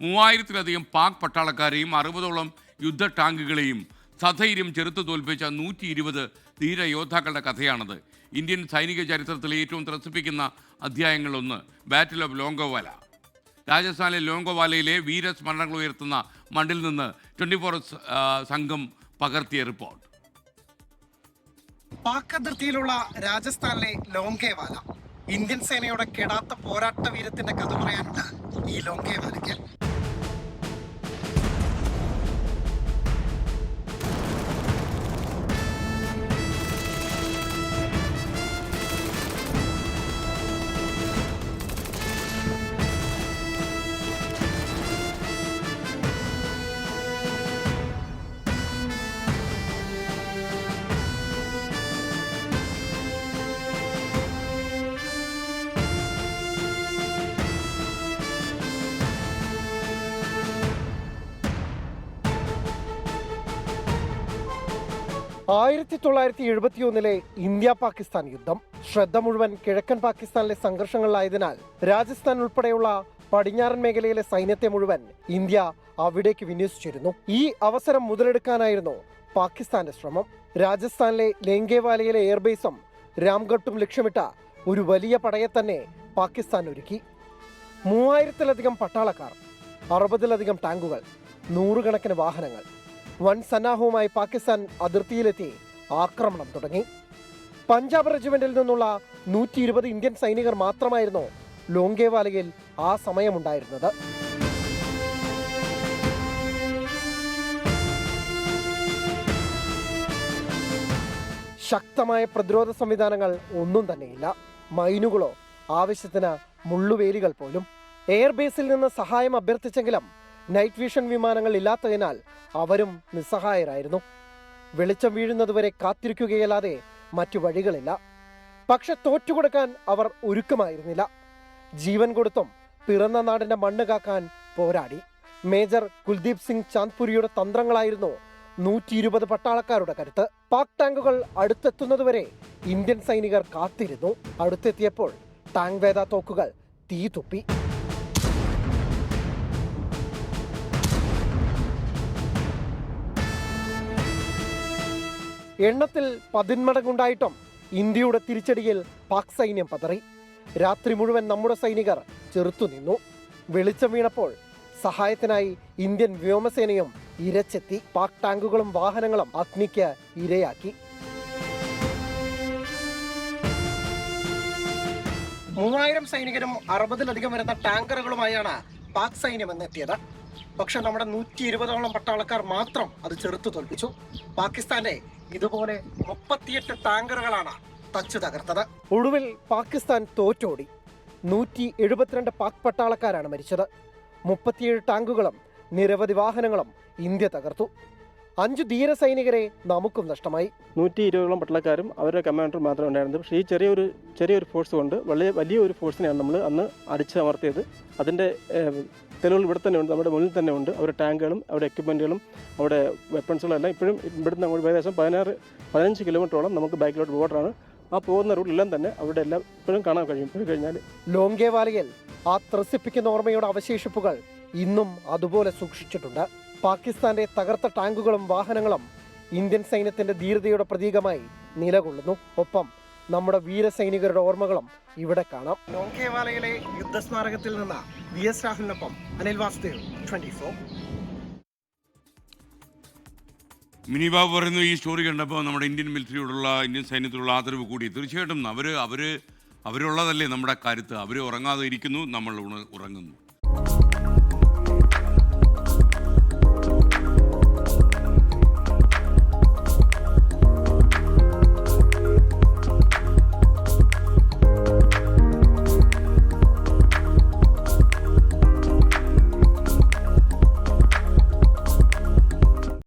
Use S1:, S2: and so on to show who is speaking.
S1: മൂവായിരത്തിലധികം പാക് പട്ടാളക്കാരെയും അറുപതോളം യുദ്ധ ടാങ്കുകളെയും സധൈര്യം ചെറുത്തു തോൽപ്പിച്ച നൂറ്റി ഇരുപത് ധീരയോദ്ധാക്കളുടെ കഥയാണത്. ഇന്ത്യൻ സൈനിക ചരിത്രത്തിലെ ഏറ്റവും ത്രസിപ്പിക്കുന്ന അധ്യായങ്ങളൊന്ന് ബാറ്റിൽ ഓഫ് ലോങ്കോവാല രാജസ്ഥാനിലെ ലോങ്കോവാലയിലെ വീരസ്മരണങ്ങൾ ഉയർത്തുന്ന മണ്ണിൽ നിന്ന് ട്വന്റി ഫോർ സംഘം പകർത്തിയ റിപ്പോർട്ട്.
S2: പാക് അതിർത്തിയിലുള്ള രാജസ്ഥാനിലെ ലോങ്കേവാല ഇന്ത്യൻ സേനയുടെ കെടാത്ത പോരാട്ട വീരത്തിന്റെ കഥ പറയാനുണ്ട് ഈ ലോങ്കേവാലയ്ക്ക് ആയിരത്തി തൊള്ളായിരത്തി എഴുപത്തി ഒന്നിലെ ഇന്ത്യ പാകിസ്ഥാൻ യുദ്ധം. ശ്രദ്ധ മുഴുവൻ കിഴക്കൻ പാകിസ്ഥാനിലെ സംഘർഷങ്ങളിലായതിനാൽ രാജസ്ഥാൻ ഉൾപ്പെടെയുള്ള പടിഞ്ഞാറൻ മേഖലയിലെ സൈന്യത്തെ മുഴുവൻ ഇന്ത്യ അവിടേക്ക് വിന്യസിച്ചിരുന്നു. ഈ അവസരം മുതലെടുക്കാനായിരുന്നു പാകിസ്ഥാന്റെ ശ്രമം. രാജസ്ഥാനിലെ ലെങ്കേവാലയിലെ എയർബേസും രാംഗട്ടും ലക്ഷ്യമിട്ട ഒരു വലിയ പടയെ തന്നെ പാകിസ്ഥാൻ ഒരുക്കി. മൂവായിരത്തിലധികം പട്ടാളക്കാർ അറുപതിലധികം ടാങ്കുകൾ നൂറുകണക്കിന് വാഹനങ്ങൾ വൻ സന്നാഹവുമായി പാകിസ്ഥാൻ അതിർത്തിയിലെത്തി. ആക്രമണം തുടങ്ങി. പഞ്ചാബ് റെജിമെന്റിൽ നിന്നുള്ള നൂറ്റി ഇരുപത് ഇന്ത്യൻ സൈനികർ മാത്രമായിരുന്നു ലോങ്കേവാലയിൽ ആ സമയമുണ്ടായിരുന്നത്. ശക്തമായ പ്രതിരോധ സംവിധാനങ്ങൾ ഒന്നും തന്നെയില്ല. മൈനുകളോ ആവശ്യത്തിന് മുള്ളുവേലികൾ പോലും. എയർബേസിൽ നിന്ന് സഹായം അഭ്യർത്ഥിച്ചെങ്കിലും നൈറ്റ് വിഷൻ വിമാനങ്ങൾ ഇല്ലാത്തതിനാൽ അവരും നിസ്സഹായരായിരുന്നു. വെളിച്ചം വീഴുന്നതുവരെ കാത്തിരിക്കുകയല്ലാതെ മറ്റു വഴികളില്ല. പക്ഷെ തോറ്റുകൊടുക്കാൻ അവർ ഒരുക്കമായിരുന്നില്ല. ജീവൻ കൊടുത്തും പിറന്ന നാടിന്റെ മണ്ണ് കാക്കാൻ പോരാടി. മേജർ കുൽദീപ് സിംഗ് ചാന്ദ്പുരിയുടെ തന്ത്രങ്ങളായിരുന്നു നൂറ്റി ഇരുപത് പട്ടാളക്കാരുടെ കരുത്ത്. പാക് ടാങ്കുകൾ അടുത്തെത്തുന്നതുവരെ ഇന്ത്യൻ സൈനികർ കാത്തിരുന്നു. അടുത്തെത്തിയപ്പോൾ ടാങ്ക് വേദ തോക്കുകൾ തീ തുപ്പി. എണ്ണത്തിൽ പതിന്മടങ്ങുണ്ടായിട്ടും ഇന്ത്യയുടെ തിരിച്ചടിയിൽ പാക് സൈന്യം പതറി. രാത്രി മുഴുവൻ നമ്മുടെ സൈനികർ ചെറുത്തുനിന്നു വെളിച്ചം വീണപ്പോൾ സഹായത്തിനായി ഇന്ത്യൻ വ്യോമസേനയും ഇരച്ചെത്തി. പാക് ടാങ്കുകളും വാഹനങ്ങളും അഗ്നിക്ക് ഇരയാക്കി. മൂവായിരം സൈനികരും അറുപതിലധികം വരുന്ന ടാങ്കറുകളുമായാണ് പാക് സൈന്യം എന്നെത്തിയത് പക്ഷെ നമ്മുടെ നൂറ്റി ഇരുപതോളം പട്ടാളക്കാർ മാത്രം അത് ചെറുത്തു തോൽപ്പിച്ചു. പാകിസ്ഥാനെ ഇതുപോലെ മുപ്പത്തിയെട്ട് ടാങ്കറുകളാണ് തച്ചു തകർത്തത്. ഒടുവിൽ പാകിസ്ഥാൻ തോറ്റോടി. നൂറ്റി എഴുപത്തിരണ്ട് പാക് പട്ടാളക്കാരാണ് മരിച്ചത്. മുപ്പത്തിയേഴ് ടാങ്കുകളും നിരവധി വാഹനങ്ങളും ഇന്ത്യ തകർത്തു. അഞ്ചു ധീര സൈനികരെ നമുക്കും നഷ്ടമായി.
S3: നൂറ്റി ഇരുപതോളം പട്ടളക്കാരും അവരുടെ കമാൻഡർ മാത്രമേ ഉണ്ടായിരുന്നത് പക്ഷേ ഈ ചെറിയൊരു ചെറിയൊരു ഫോഴ്സ് കൊണ്ട് വളരെ വലിയൊരു ഫോഴ്സിനെയാണ് നമ്മൾ അന്ന് അടിച്ചമർത്തിയത് അതിന്റെ തെളിവുകൾ ഇവിടെ തന്നെ ഉണ്ട്. നമ്മുടെ മുന്നിൽ തന്നെ ഉണ്ട്. അവരുടെ ടാങ്കുകളും അവരുടെ എക്യുപ്മെന്റുകളും അവിടെ വെപ്പൺസുകളും എല്ലാം ഇപ്പോഴും ഇവിടുന്ന് അങ്ങോട്ട് ഏകദേശം പതിനാറ് പതിനഞ്ച് കിലോമീറ്ററോളം നമുക്ക് ബാക്കിലോട്ട് ബോർഡറാണ് ആ പോകുന്ന റൂട്ടിലെല്ലാം തന്നെ അവിടെ എല്ലാം ഇപ്പോഴും കാണാൻ കഴിയും. പോയി കഴിഞ്ഞാൽ
S2: ലോങ്കേവാലയിൽ ആ ത്രസിപ്പിക്കുന്ന ഓർമ്മയുടെ അവശേഷിപ്പുകൾ ഇന്നും അതുപോലെ സൂക്ഷിച്ചിട്ടുണ്ട്. പാകിസ്ഥാന്റെ തകർത്ത ടാങ്കുകളും വാഹനങ്ങളും ഇന്ത്യൻ സൈന്യത്തിന്റെ ധീരതയുടെ പ്രതീകമായി നിലകൊള്ളുന്നു. ഒപ്പം നമ്മുടെ വീരസൈനികരുടെ ഓർമ്മകളും ഇവിടെ കാണാം. നോക്കേവാലയിലെ യുദ്ധസ്മാരകത്തിൽ നിന്ന് വി എസ് രാഹുലിനൊപ്പം അനിൽ വാസുദേവ് ട്വന്റി ഫോർ.
S1: മിനി ബാബു പറയുന്നു ഈ സ്റ്റോറി കണ്ടപ്പോൾ നമ്മുടെ ഇന്ത്യൻ മിലിറ്ററിയോടുള്ള ഇന്ത്യൻ സൈന്യത്തിലുള്ള ആദരവ് കൂടി. തീർച്ചയായിട്ടും അവർ അവർ അവരുള്ളതല്ലേ നമ്മുടെ കരുത്ത്. അവർ ഉറങ്ങാതെ ഇരിക്കുന്നു നമ്മൾ ഉറങ്ങുന്നു.